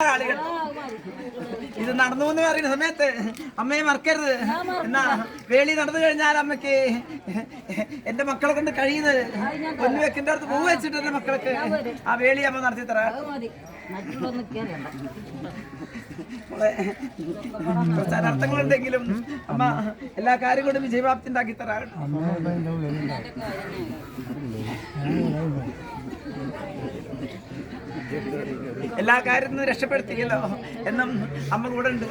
ആളുകൾ. ഇത് നടന്നു എന്ന് പറയുന്ന സമയത്ത് അമ്മയെ മറക്കരുത്. എന്നാ വേളി നടന്നു കഴിഞ്ഞാൽ അമ്മയ്ക്ക് എന്റെ മക്കളെ കൊണ്ട് കഴിയുന്നത് വെക്കിന്റെ അടുത്ത് പൂ വെച്ചിട്ട് എന്റെ മക്കൾക്ക് ആ വേളി അമ്മ നടത്തി തരാം കുറച്ച് അനർത്ഥങ്ങളുണ്ടെങ്കിലും അമ്മ എല്ലാ കാര്യം കൊണ്ടും വിജയപ്രാപ്തി ഉണ്ടാക്കി എല്ലാ കാര്യത്തിനും രക്ഷപ്പെടുത്തിയല്ലോ എന്നും അമ്മ കൂടെ ഉണ്ട്.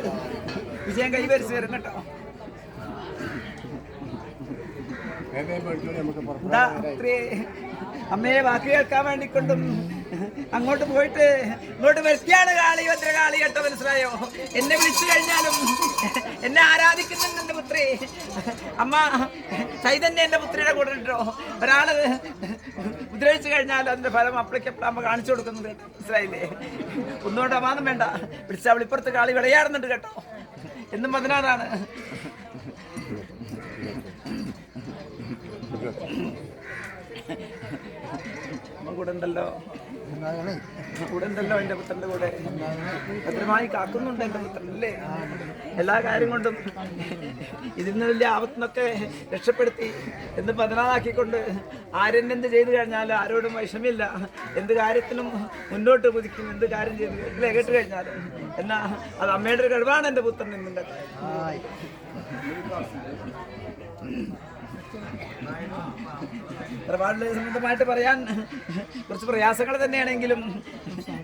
വിജയം കൈവരിച്ചു വരും കേട്ടോ. അമ്മയെ വാക്ക് കേൾക്കാൻ വേണ്ടിക്കൊണ്ടും അങ്ങോട്ട് പോയിട്ട് ഇങ്ങോട്ട് വരുത്തിയാണ് കാളി ഭദ്രകാളി കേട്ടോ മനസ്സിലായോ? എന്നെ വിളിച്ചു കഴിഞ്ഞാലും എന്നെ ആരാധിക്കുന്നുണ്ട് എന്റെ പുത്രി. അമ്മ ചൈതന്യ എന്റെ പുത്രിയുടെ കൂടെ ഉണ്ടോ? ഒരാൾ ഉപദ്രവിച്ചു കഴിഞ്ഞാൽ അതിന്റെ ഫലം അപ്പളേക്കപ്പോൾ അമ്മ കാണിച്ചു കൊടുക്കുന്നത് മനസ്സിലായില്ലേ? ഒന്നുകൊണ്ട് അമാനം വേണ്ട. വിളിച്ചാൽ വിളിപ്പുറത്ത് കാളി വിളയാടുന്നുണ്ട് കേട്ടോ. എന്നും പതിനാറാണ്. കൂടെ ഉണ്ടല്ലോ? കൂടെ ഉണ്ടല്ലോ എന്റെ പുത്രന്റെ കൂടെ? ഭദ്രമായി കാക്കുന്നുണ്ട് എന്റെ പുത്രൻ അല്ലേ? എല്ലാ കാര്യം കൊണ്ടും ഇതിൽ നിന്ന് വലിയ ആപത്തിനൊക്കെ രക്ഷപ്പെടുത്തി എന്ന് പതിനാറാക്കിക്കൊണ്ട് ആരെന്നെന്ത് ചെയ്തു കഴിഞ്ഞാൽ ആരോടും വിഷമില്ല എന്ത് കാര്യത്തിനും മുന്നോട്ട് കുതിക്കും എന്ത് കാര്യം ചെയ്തു അല്ലേ? കേട്ട് കഴിഞ്ഞാലും. എന്നാ അത് അമ്മയുടെ ഒരു കഴിവാണ് എന്റെ പുത്രൻ എന്നുണ്ട് ഒരുപാട് സംബന്ധമായിട്ട് പറയാൻ കുറച്ച് പ്രയാസങ്ങൾ തന്നെയാണെങ്കിലും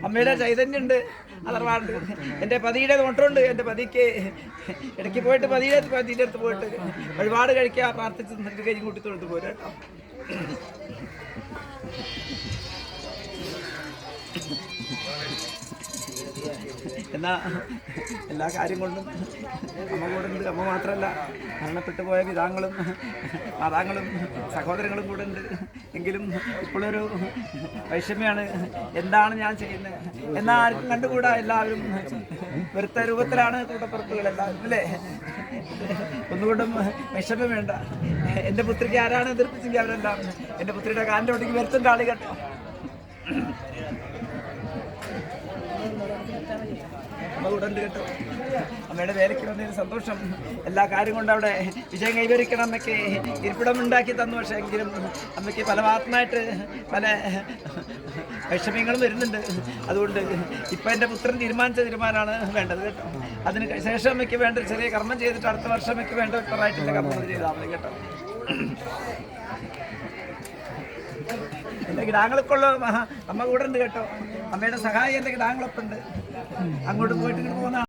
അമ്മയുടെ ചൈതന്യമുണ്ട് അതർവാണ്ട് എന്റെ പതിയുടെ നോട്ടമുണ്ട് എന്റെ പതിക്ക് ഇടയ്ക്ക് പോയിട്ട് പതിയുടെ പതിയുടെ അടുത്ത് പോയിട്ട് ഒരുപാട് കഴിക്കുക പ്രാർത്ഥിച്ച് നിന്നിട്ട് കഴിഞ്ഞ് കൂട്ടി തൊഴുത്ത് പോരും എന്നാ എല്ലാ കാര്യം കൊണ്ടും അമ്മ കൂടെ ഉണ്ട്. അമ്മ മാത്രമല്ല മരണപ്പെട്ടു പോയ പിതാങ്ങളും മാതാങ്ങളും സഹോദരങ്ങളും കൂടെ ഉണ്ട്. എങ്കിലും ഇപ്പോഴൊരു വൈഷമ്യമാണ് എന്താണ് ഞാൻ ചെയ്യുന്നത്? എന്നാൽ ആർക്കും കണ്ടുകൂടാ? എല്ലാവരും വെറുത്ത രൂപത്തിലാണ് കൂട്ടപ്പുറത്തുകൾ എല്ലാവരും അല്ലേ? ഒന്നുകൊണ്ടും വിഷമം വേണ്ട. എന്റെ പുത്രിക്ക് ആരാണ് എതിർപ്പിച്ചെങ്കിൽ അവരെല്ലാം എന്റെ പുത്രിയുടെ കാലിന്റെ ഒട്ടിക്ക് വരുത്തും കാളി കേട്ടോ അമ്മ കൂടെ ഉണ്ട് കേട്ടോ. അമ്മയുടെ വേലയ്ക്ക് വന്നതിന് സന്തോഷം. എല്ലാ കാര്യം കൊണ്ട് അവിടെ വിജയം കൈവരിക്കണം അമ്മയ്ക്ക് ഇരിപ്പിടം ഉണ്ടാക്കി തന്നു. പക്ഷേ എങ്കിലും അമ്മയ്ക്ക് പല ഭാഗത്തുനിന്നായിട്ട് പല വിഷമങ്ങളും വരുന്നുണ്ട്. അതുകൊണ്ട് ഇപ്പം എന്റെ പുത്രൻ തീരുമാനിച്ച തീരുമാനമാണ് വേണ്ടത് കേട്ടോ. അതിന് ശേഷം അമ്മയ്ക്ക് വേണ്ട ചെറിയ കർമ്മം ചെയ്തിട്ട് അടുത്ത വർഷം അമ്മയ്ക്ക് വേണ്ട വ്യക്തമായിട്ടുള്ള കർമ്മം ചെയ്താൽ മതി കേട്ടോ. എന്റെ കിടാങ്ങൾക്കുള്ള അമ്മ കൂടെ ഉണ്ട് കേട്ടോ. അമ്മയുടെ സഹായം എന്റെ കിടാങ്ങളൊപ്പം ഉണ്ട് അങ്ങോട്ട് പോയിട്ട് ഇങ്ങോട്ട് പോകുന്ന